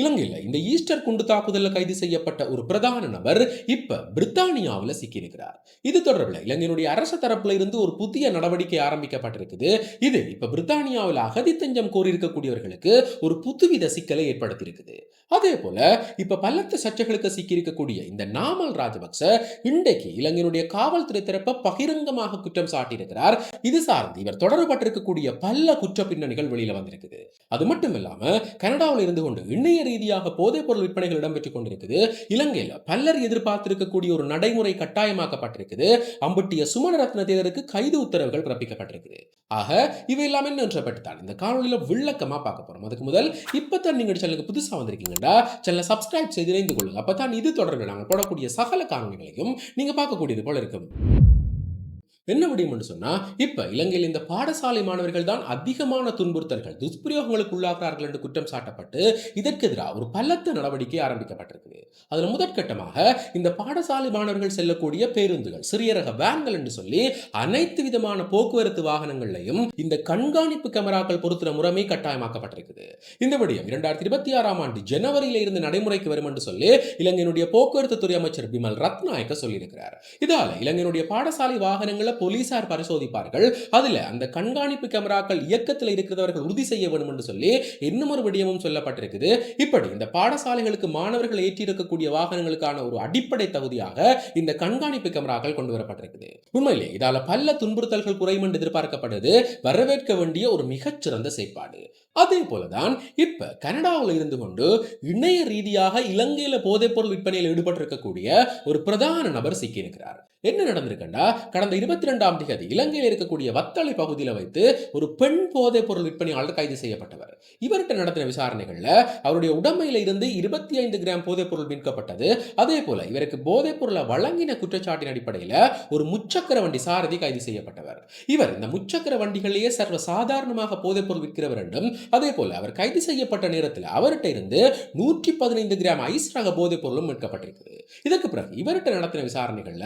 இலங்கையில் இந்த ஈஸ்டர் குண்டு தாக்குதலில் கைது செய்யப்பட்ட ஒரு பிரதான நபர் இப்ப பிரித்தானியாவில் சிக்கியிருக்கிறார். இது தொடர்பில் இலங்கையினுடைய அரசு தரப்புல இருந்து ஒரு புதிய நடவடிக்கை ஆரம்பிக்கப்பட்டிருக்குது. இது இப்ப பிரித்தானியாவில் அகதி தஞ்சம் கோரியிருக்கக்கூடியவர்களுக்கு ஒரு புதுவித சிக்கலை ஏற்படுத்தியிருக்குது. அதே போல இப்ப பலத்த சர்ச்சைகளுக்கு சிக்கியிருக்கக்கூடிய இந்த நாமல் ராஜபக்ச இன்றைக்கு இலங்கையினுடைய காவல்துறை தரப்ப பகிரங்கமாக குற்றம் சாட்டியிருக்கிறார். இது சார்ந்து இவர் தொடரப்பட்டிருக்கக்கூடிய பல குற்ற பின்னணிகள் வெளியில வந்திருக்குது. அது மட்டும் இல்லாம கனடாவில் இருந்து கொண்டு இணைய ரீதியாக போதைப் பொருள் விற்பனைகள் இடம்பெற்றுக் கொண்டிருக்குது. இலங்கையில் பலர் எதிர்பார்த்திருக்கக்கூடிய ஒரு நடைமுறை கட்டாயமாக்கப்பட்டிருக்குது. அம்பட்டிய சுமண ரத்ன தேரருக்கு கைது உத்தரவுகள் பிறப்பிக்கப்பட்டிருக்குது. ஆக இவையெல்லாம் எல்லாமே இந்த காணொலியில் விளக்கமாக பார்க்க போறோம். அதுக்கு முதல் இப்பதான் நீங்க சேனலுக்கு புதுசா வந்திருக்கீங்கடா சேனலை சப்ஸ்கிரைப் செய்து இணைந்து கொள்ளுங்க. அப்பதான் இது தொடர்பில் நாங்கள் போடக்கூடிய சகல காணொலிகளையும் நீங்க பார்க்கக்கூடியது போல இருக்கும். என்ன முடியும்னு சொன்னா இப்ப இலங்கையில் இந்த பாடசாலை மாணவர்கள் தான் அதிகமான துன்புறுத்தல்கள் துஷ்பிரயோகங்களுக்கு உள்ளாகிறார்கள் என்று குற்றம் சாட்டப்பட்டு இதற்கு எதிராக ஒரு பலத்த நடவடிக்கை ஆரம்பிக்கப்பட்டிருக்குது. அதுல முதற்கட்டமாக இந்த பாடசாலை மாணவர்கள் செல்லக்கூடிய பேருந்துகள் சிறிய ரக வேன்கள் என்று சொல்லி அனைத்து விதமான போக்குவரத்து வாகனங்களையும் இந்த கண்காணிப்பு கேமராக்கள் பொருத்துற முறைமை கட்டாயமாக்கப்பட்டிருக்குது. இந்த விடயம் இரண்டாயிரத்தி இருபத்தி ஆறாம் ஆண்டு ஜனவரியில இருந்து நடைமுறைக்கு வரும் என்று சொல்லி இலங்கையினுடைய போக்குவரத்து துறை அமைச்சர் பிமல் ரத்நாயக்க சொல்லியிருக்கிறார். இதால இலங்கையினுடைய பாடசாலை வாகனங்களை போலீசார் பரிசோதிப்பார்கள். அதில் அந்த கண்காணிப்பு கேமராக்கள் இயக்கத்தில் இருக்கிறவர்கள் உறுதி செய்ய வேண்டும் என்று சொல்லி இன்னும் ஒரு விடயமும் சொல்லப்பட்டிருக்குது. இப்படி இந்த பாடசாலைகளுக்கு மாணவர்கள் ஏற்றியிருக்கக்கூடிய வாகனங்களுக்கான ஒரு அடிப்படை தகுதியாக இந்த கண்காணிப்பு கேமராக்கள் கொண்டு வரப்பட்டிருக்குது. உண்மையிலே இதால பல துன்புறுத்தல்கள் குறையும் என்று எதிர்பார்க்கப்படுது. வரவேற்க வேண்டிய ஒரு மிகச்சிறந்த செயற்பாடு. அதே போலதான் இப்ப கனடாவில் இருந்து கொண்டு இணைய ரீதியாக இலங்கையில போதைப்பொருள் விற்பனையில் ஈடுபட்டிருக்கக்கூடிய ஒரு பிரதான நபர் சிக்கியிருக்கிறார். என்ன நடந்திருக்கண்டா? கடந்த இருபத்தி ரெண்டாம் தேதி இலங்கையில் இருக்கக்கூடிய வத்தளை பகுதியில் வைத்து ஒரு பெண் போதைப் பொருள் விற்பனையாளர் கைது செய்யப்பட்டவர். இவர்கிட்ட நடத்தின விசாரணைகள்ல அவருடைய உடமையில இருந்து இருபத்தி ஐந்து கிராம் போதைப் பொருள் மீட்கப்பட்டது. அதே போல இவருக்கு போதைப் பொருளை வழங்கின குற்றச்சாட்டின் அடிப்படையில் ஒரு முச்சக்கர வண்டி சாரதி கைது செய்யப்பட்டவர். இவர் இந்த முச்சக்கர வண்டிகளிலேயே சர்வ சாதாரணமாக போதைப் பொருள் விற்கிறவர் என்றும் அதே போல அவர் கைது செய்யப்பட்ட நேரத்தில் அவர்கிட்ட இருந்து நூற்றி பதினைந்து கிராம் ஐஸ் ரக போதைப் பொருளும் மீட்கப்பட்டிருக்குது. இதற்கு பிறகு இவர்கிட்ட நடத்தின விசாரணைகள்ல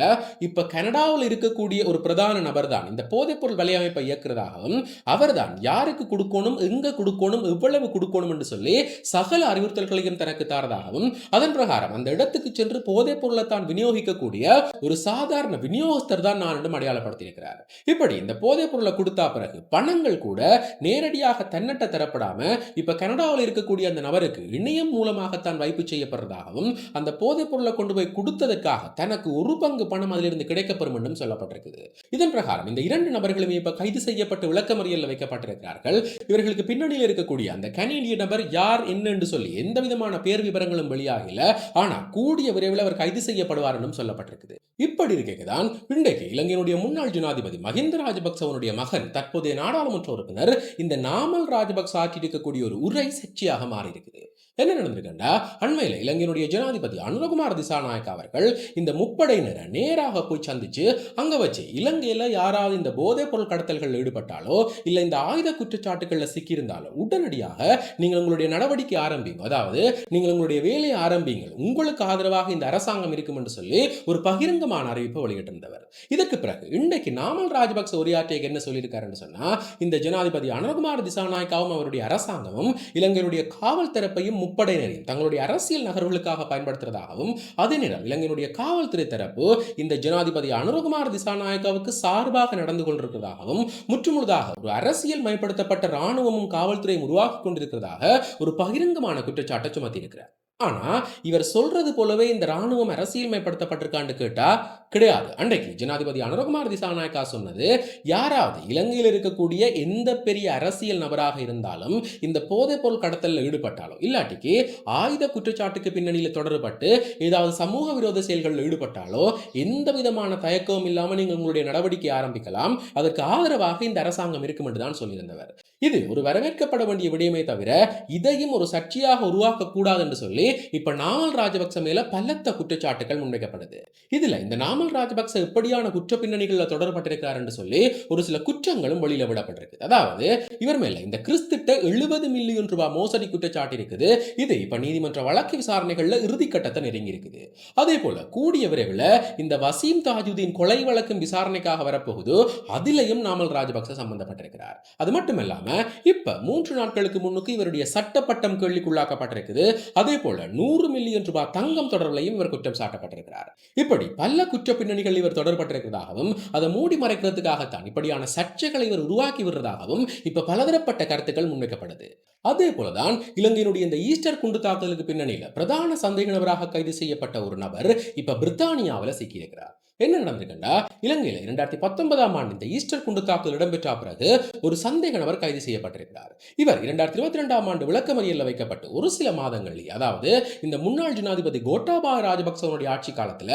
இப்போ கனடாவில் இருக்கக்கூடிய ஒரு பிரதான நபர் தான் இந்த போதைப்பொருள் வலையமைப்பை இயக்குறதாகவும் அவர் தான் யாருக்கு கொடுக்கணும் எங்க கொடுக்கணும் எவ்வளவு கொடுக்கணும் என்று சொல்லி சகல அறிவுறுத்தல்களையும் தனக்கு தாரதாகவும் அதன் பிரகாரம் அந்த இடத்துக்கு சென்று போதைப் பொருளை தான் விநியோகிக்கக்கூடிய ஒரு சாதாரண விநியோகஸ்தர் தான் நான் அடையாளப்படுத்தியிருக்கிறார். இப்படி இந்த போதைப் பொருளை கொடுத்தா பிறகு பணங்கள் கூட நேரடியாக தன்னட்ட தரப்படாம இப்ப கனடாவில் இருக்கக்கூடிய அந்த நபருக்கு இணையம் மூலமாகத்தான் வைப்பு செய்யப்படுறதாகவும் அந்த போதைப் பொருளை கொண்டு போய் கொடுத்ததற்காக தனக்கு ஒரு பங்கு பணம் அதில் இருந்து கிடைக்கப்பெறும் என்றும் சொல்லப்பட்டிருக்குது. இதன் பிரகாரம் இந்த இரண்டு நபர்களுமே இப்ப கைது செய்யப்பட்டு விளக்கமறியலில் வைக்கப்பட்டிருக்கிறார்கள். இவர்களுக்கு பின்னணியில் இருக்கக்கூடிய அந்த கனேடிய நபர் யார் என்ன என்று சொல்லி எந்த விதமான பேர் விவரங்களும் வெளியாகல. ஆனா கூடிய விரைவில் அவர் கைது செய்யப்படுவார் என்றும் சொல்லப்பட்டிருக்குது. இப்படி இருக்கதான் இன்றைக்கு இலங்கையினுடைய முன்னாள் ஜனாதிபதி மஹிந்த ராஜபக்சவனுடைய மகன் தற்போதைய நாடாளுமன்ற உறுப்பினர் இந்த நாமல் ராஜபக்ச ஆற்றியிருக்கக்கூடிய ஒரு உரை சர்ச்சையாக மாறியிருக்குது. என்ன நடந்திருக்குண்டா? அண்மையில் இலங்கையினுடைய ஜனாதிபதி அனுரகுமார் திசாநாயக் அவர்கள் இந்த முப்படையினரை நேராக போய் சந்திச்சு அங்க வச்சு இலங்கையில யாராவது இந்த போதைப் பொருள் கடத்தல்கள் ஈடுபட்டாலோ இல்ல இந்த ஆயுத குற்றச்சாட்டுகள்ல சிக்கியிருந்தாலோ உடனடியாக நீங்கள் உங்களுடைய நடவடிக்கை ஆரம்பிங்க. அதாவது நீங்கள் உங்களுடைய வேலையை ஆரம்பிங்க. உங்களுக்கு ஆதரவாக இந்த அரசாங்கம் இருக்கும் என்று சொல்லி ஒரு பகிரங்கமான அறிவிப்பை வெளியிட்டிருந்தவர். இதற்கு பிறகு இன்றைக்கு நாமல் ராஜபக்ச உரையாற்றிய என்ன சொல்லியிருக்காருன்னு சொன்னா இந்த ஜனாதிபதி அனுகுமார் திசாநாயக்காவும் அவருடைய அரசாங்கமும் இலங்கையுடைய காவல் தரப்பையும் முப்படையினரையும் தங்களுடைய அரசியல் நகர்வுகளுக்காக பயன்படுத்துறதாகவும் அதே நேரம் இலங்கையினுடைய காவல்துறை தரப்பு இந்த ஜனாதிபதி அனுரகுமார் திசாநாயக்காவுக்கு சார்பாக நடந்து கொண்டிருக்கிறதாகவும் முற்றுமுழுதாக ஒரு அரசியல் மயப்படுத்தப்பட்ட இராணுவமும் காவல்துறையும் உருவாக்கி கொண்டிருக்கிறதாக ஒரு பகிரங்கமான குற்றச்சாட்டை சுமத்தியிருக்கிறார். ஆனால் ஆனா இவர் சொல்றது போலவே இந்த ராணுவம் அரசியல்மயப்படுத்தப்பட்டிருக்கான்னு கேட்டா கிடையாது. அன்றைக்கு ஜனாதிபதி அனுரகுமார் திசாநாயக்கா சொன்னது யாராவது இலங்கையில் இருக்கக்கூடிய எந்த பெரிய அரசியல் நபராக இருந்தாலும் இந்த போதைப்பொருள் கடத்தலில் ஈடுபட்டாலோ இல்லாட்டிக்கு ஆயுத குற்றச்சாட்டுக்கு பின்னணியில் தொடரப்பட்டு ஏதாவது சமூக விரோத செயல்களில் ஈடுபட்டாலோ எந்த விதமான தயக்கமும் இல்லாமல் நீங்கள் உங்களுடைய நடவடிக்கை ஆரம்பிக்கலாம். அதற்கு ஆதரவாக இந்த அரசாங்கம் இருக்கும் என்று தான் சொல்லியிருந்தவர். இது ஒரு வரவேற்கப்பட வேண்டிய விடயமே தவிர இதையும் ஒரு சர்ச்சையாக உருவாக்க கூடாது என்று சொல்லி இப்போ நாமல் ராஜபக்ச மேல பலத்த குற்றச்சாட்டுகள் முன்வைக்கப்படுது. இதுல இந்த நாமல் ராஜபக்ச எப்படியான குற்ற பின்னணிகள்ல தொடரப்பட்டிருக்கிறார் என்று சொல்லி ஒரு சில குற்றங்களும் வெளியில விடப்பட்டிருக்கு. அதாவது இவர் மேல இந்த கிறிஸ்திட்ட எழுபது மில்லியன் ரூபாய் மோசடி குற்றச்சாட்டு இருக்குது. இது இப்ப நீதிமன்ற வழக்கு விசாரணைகள்ல இறுதிக்கட்டத்தை நெருங்கி இருக்குது அதே போல கூடிய விரைவில் இந்த வசீம் தாஜுதீன் கொலை வழக்கும் விசாரணைக்காக வரப்போகுது அதிலையும் நாமல் ராஜபக்ச சம்பந்தப்பட்டிருக்கிறார். அது மட்டும் இல்லாம இப்ப மூன்று நாட்களுக்கு முன்னுக்கு இவருடைய சட்டப்பட்டம் கேள்விக்குள்ளாக்கப்பட்டிருக்குது. அதே போல நூறு மில்லியன் ரூபாய் தங்கம் தொடர்பிலையும் இவர் குற்றம் சாட்டப்பட்டிருக்கிறார். இப்படி பல குற்ற பின்னணிகள் இவர் தொடர்பட்டிருக்கிறதாகவும் அதை மூடி மறைக்கிறதுக்காகத்தான் இப்படியான சர்ச்சைகளை இவர் உருவாக்கி விடுறதாகவும் இப்ப பலதரப்பட்ட கருத்துக்கள் முன்வைக்கப்படுது. அதே போலதான் இலங்கையினுடைய இந்த ஈஸ்டர் குண்டு தாக்குதலுக்கு பின்னணியில் பிரதான சந்தேக நபராக கைது செய்யப்பட்ட ஒரு நபர் இப்ப பிரித்தானியாவில் சிக்கியிருக்கிறார். என்ன நடந்திருக்குண்டா? இலங்கையில் இரண்டாயிரத்தி பத்தொன்பதாம் ஆண்டு இந்த ஈஸ்டர் குண்டு தாக்குதல் இடம்பெற்ற பிறகு ஒரு சந்தேக நபர் கைது செய்யப்பட்டிருக்கிறார். இவர் இரண்டாயிரத்தி இருபத்தி ரெண்டாம் ஆண்டு விளக்கமறியலில் வைக்கப்பட்டு ஒரு சில மாதங்களில் அதாவது இந்த முன்னாள் ஜனாதிபதி கோட்டாபாய ராஜபக்சவனுடைய ஆட்சி காலத்தில்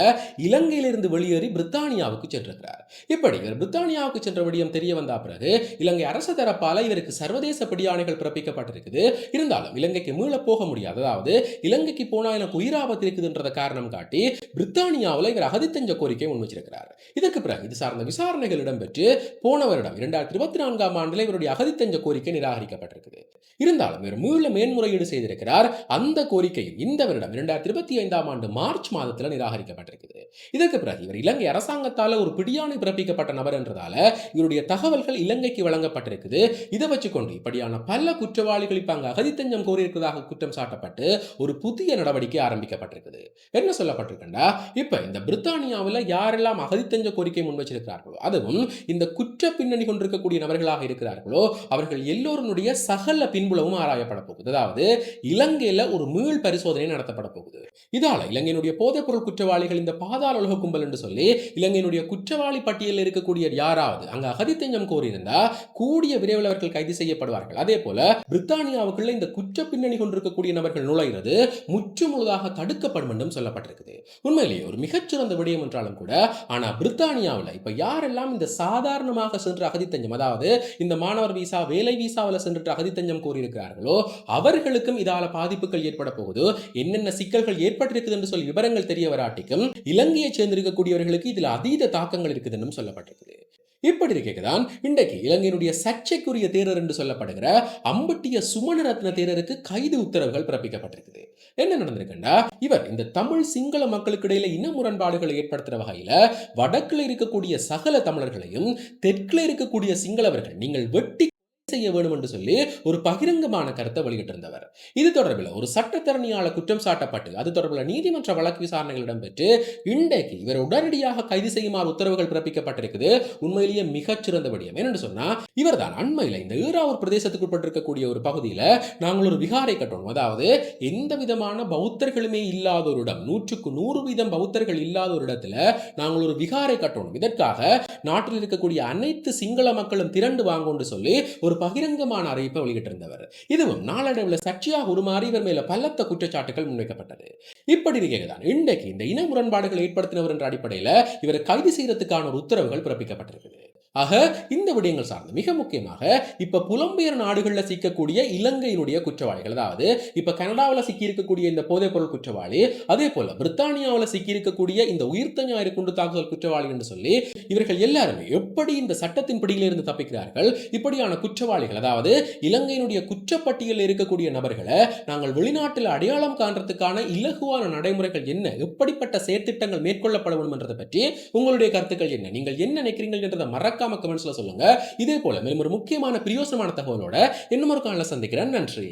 இலங்கையிலிருந்து வெளியேறி பிரித்தானியாவுக்கு சென்றிருக்கிறார். இப்படி இவர் பிரித்தானியாவுக்கு சென்ற விடயம் தெரிய வந்த பிறகு இலங்கை அரசு தரப்பால் இவருக்கு சர்வதேச பிடியாணைகள் பிறப்பிக்கப்பட்டிருக்குது. இருந்தாலும் இலங்கைக்கு மீள போக முடியாது. அதாவது இலங்கைக்கு போனால் எனக்கு உயிராபத்து இருக்குதுன்றத காரணம் காட்டி பிரித்தானியாவில் இவர் அகதித்தஞ்ச கோரிக்கை முன்வச்சிருக்கிறார் இதற்கு பிறகு இது சார்ந்த விசாரணைகள் இடம்பெற்று போன வருடம் இரண்டாயிரத்தி இருபத்தி நான்காம் ஆண்டில் இவருடைய அகதித்தஞ்ச கோரிக்கை நிராகரிக்கப்பட்டிருக்குது. இருந்தாலும் இவர் மீள மேன்முறையீடு செய்திருக்கிறார். அந்த கோரிக்கையும் இந்த வருடம் இரண்டாயிரத்தி இருபத்தி ஐந்தாம் ஆண்டு மார்ச் மாதத்தில் நிராகரிக்கப்பட்டிருக்குது. இதற்கு பிறகு இவர் இலங்கை அரசாங்கத்தால் ஒரு பிடியாணை பிறப்பிக்கப்பட்ட நபர் என்றதால இவருடைய தகவல்கள் இலங்கைக்கு வழங்கப்பட்டிருக்குது. இதை வச்சுக்கொண்டு இப்படியான பல குற்றவாளிகள் இப்ப அங்க அகதித்தஞ்சம் கோரியிருக்கிறதாக குற்றம் சாட்டப்பட்டு ஒரு புதிய நடவடிக்கை ஆரம்பிக்கப்பட்டிருக்குது. என்ன சொல்லப்பட்டிருக்கண்டா? இப்ப இந்த பிரித்தானியாவில் யாரெல்லாம் அகதித்தஞ்ச கோரிக்கை முன் வச்சிருக்கிறார்களோ அதுவும் இந்த குற்ற பின்னணி கொண்டிருக்கக்கூடிய நபர்களாக இருக்கிறார்களோ அவர்கள் எல்லோருடைய சகல பின்புலமும் ஆராயப்பட போகுது. அதாவது இலங்கையில ஒரு மீள் பரிசோதனை நடத்தப்பட போகுது. இதால இலங்கையினுடைய போதைப்பொருள் குற்றவாளிகள் இந்த பாத பாதாள உலக கும்பல் என்று சொல்லி இலங்கையினுடைய குற்றவாளி பட்டியலில் இருக்கக்கூடிய யாராவது அங்க அகதித்தஞ்சம் கோரியிருந்தா கூடிய விரைவில் அவர்கள் கைது செய்யப்படுவார்கள். அதே போல பிரித்தானியாவுக்குள்ள இந்த குற்ற பின்னணி கொண்டிருக்கக்கூடிய நபர்கள் நுழைகிறது முற்று முழுதாக தடுக்கப்படும் என்றும் சொல்லப்பட்டிருக்குது. உண்மையிலேயே ஒரு மிகச்சிறந்த விடயம் என்றாலும் கூட ஆனா பிரித்தானியாவில் இப்ப யாரெல்லாம் இந்த சாதாரணமாக சென்று அகதித்தஞ்சம் அதாவது இந்த மாணவர் விசா வேலை விசாவில் சென்று அகதித்தஞ்சம் கோரியிருக்கிறார்களோ அவர்களுக்கும் இதால பாதிப்புகள் ஏற்பட போகுது. என்னென்ன சிக்கல்கள் ஏற்பட்டிருக்குது என்று சொல்லி விவரங்கள் தெரிய வராட்டிக்கும் இலங்கை இலங்கையை சேர்ந்திருக்கக்கூடியவர்களுக்கு இதில் அதீத தாக்கங்கள் இருக்குதுன்னு சொல்லப்பட்டிருக்குது. இப்படி இருக்கதான் இன்றைக்கு இலங்கையினுடைய சர்ச்சைக்குரிய தேரர் என்று சொல்லப்படுகிற அம்பட்டிய சுமணரத்ன தேரருக்கு கைது உத்தரவுகள் பிறப்பிக்கப்பட்டிருக்குது. என்ன நடந்திருக்குன்னா இவர் இந்த தமிழ் சிங்கள மக்களுக்கு இடையில இன முரண்பாடுகளை ஏற்படுத்துற வகையில வடக்குல இருக்கக்கூடிய சகல தமிழர்களையும் தெற்குல இருக்கக்கூடிய சிங்களவர்கள் நீங்கள் வெட்டி செய்ய வேண்டும் என்று சொல்லி ஒரு பகிரங்கமான கருத்தை வெளியிட்டிருந்தவர். இது தொடர்பில் ஒரு சட்டத்திறனியால் குற்றம் சாட்டப்பட்டு அது தொடர்பில் நீதிமன்ற வழக்கு விசாரணைகள் இடம்பெற்று இன்றைக்கு இவர் உடனடியாக கைது செய்யுமாறு உத்தரவுகள் பிறப்பிக்கப்பட்டிருக்குது உண்மையிலேயே மிகச்சிறந்த விடயம். என்னென்னு சொன்னா இவர் தான் அண்மையில் இந்த ஈராவூர் பிரதேசத்துக்கு உட்பட்டிருக்கக்கூடிய ஒரு பகுதியில் நாங்கள் ஒரு விகாரை கட்டணும். அதாவது எந்த விதமான பௌத்தர்களுமே இல்லாத ஒரு இடம் நூற்றுக்கு நூறு வீதம் பௌத்தர்கள் இல்லாத ஒரு இடத்துல நாங்கள் ஒரு விகாரை கட்டணும். இதற்காக நாட்டில் இருக்கக்கூடிய அனைத்து சிங்கள மக்களும் திரண்டு வாங்கொண்டு சொல்லி ஒரு பகிரங்கமான அறிவிப்பை வெளியிட்டிருந்தவர். இதுவும் நாளடைவில் சர்ச்சையாக உருமாறி இவர் மேல பலத்த குற்றச்சாட்டுகள் முன்வைக்கப்பட்டது. இப்படி இருக்கிறதான் இன்றைக்கு இந்த இன முரண்பாடுகள் ஏற்படுத்தினவர் என்ற அடிப்படையில் இவரை கைது செய்யறதுக்கான ஒரு உத்தரவுகள் பிறப்பிக்கப்பட்டிருக்குது. ஆக இந்த விடயங்கள் சார்ந்து மிக முக்கியமாக இப்ப புலம்பெயர் நாடுகளில் சிக்கக்கூடிய இலங்கையினுடைய குற்றவாளிகள் அதாவது இப்ப கனடாவில் சிக்கியிருக்கக்கூடிய இந்த போதைப் பொருள் குற்றவாளி அதே போல பிரித்தானியாவில் சிக்கியிருக்கக்கூடிய இந்த உயிர்த்த ஞாயிறு குண்டு தாக்குதல் குற்றவாளி என்று சொல்லி இவர்கள் எல்லாருமே எப்படி இந்த சட்டத்தின் பிடியிலிருந்து தப்பிக்கிறார்கள்? இப்படியான குற்றவாளிகள் அதாவது இலங்கையினுடைய குற்றப்பட்டியலில் இருக்கக்கூடிய நபர்களை நாங்கள் வெளிநாட்டில் அடையாளம் காண்றதுக்கான இலகுவான நடைமுறைகள் என்ன? எப்படிப்பட்ட செயற்திட்டங்கள் மேற்கொள்ளப்பட வேண்டும் என்றதை பற்றி உங்களுடைய கருத்துக்கள் என்ன? நீங்கள் என்ன நினைக்கிறீர்கள் என்றதை மறக்காம கமெண்ட்ஸ்ல சொல்லுங்க. இதே போல மேலும் ஒரு முக்கியமான பிரியோசனமான தகவலோட இன்னும் ஒரு காலில் சந்திக்கிறேன். நன்றி.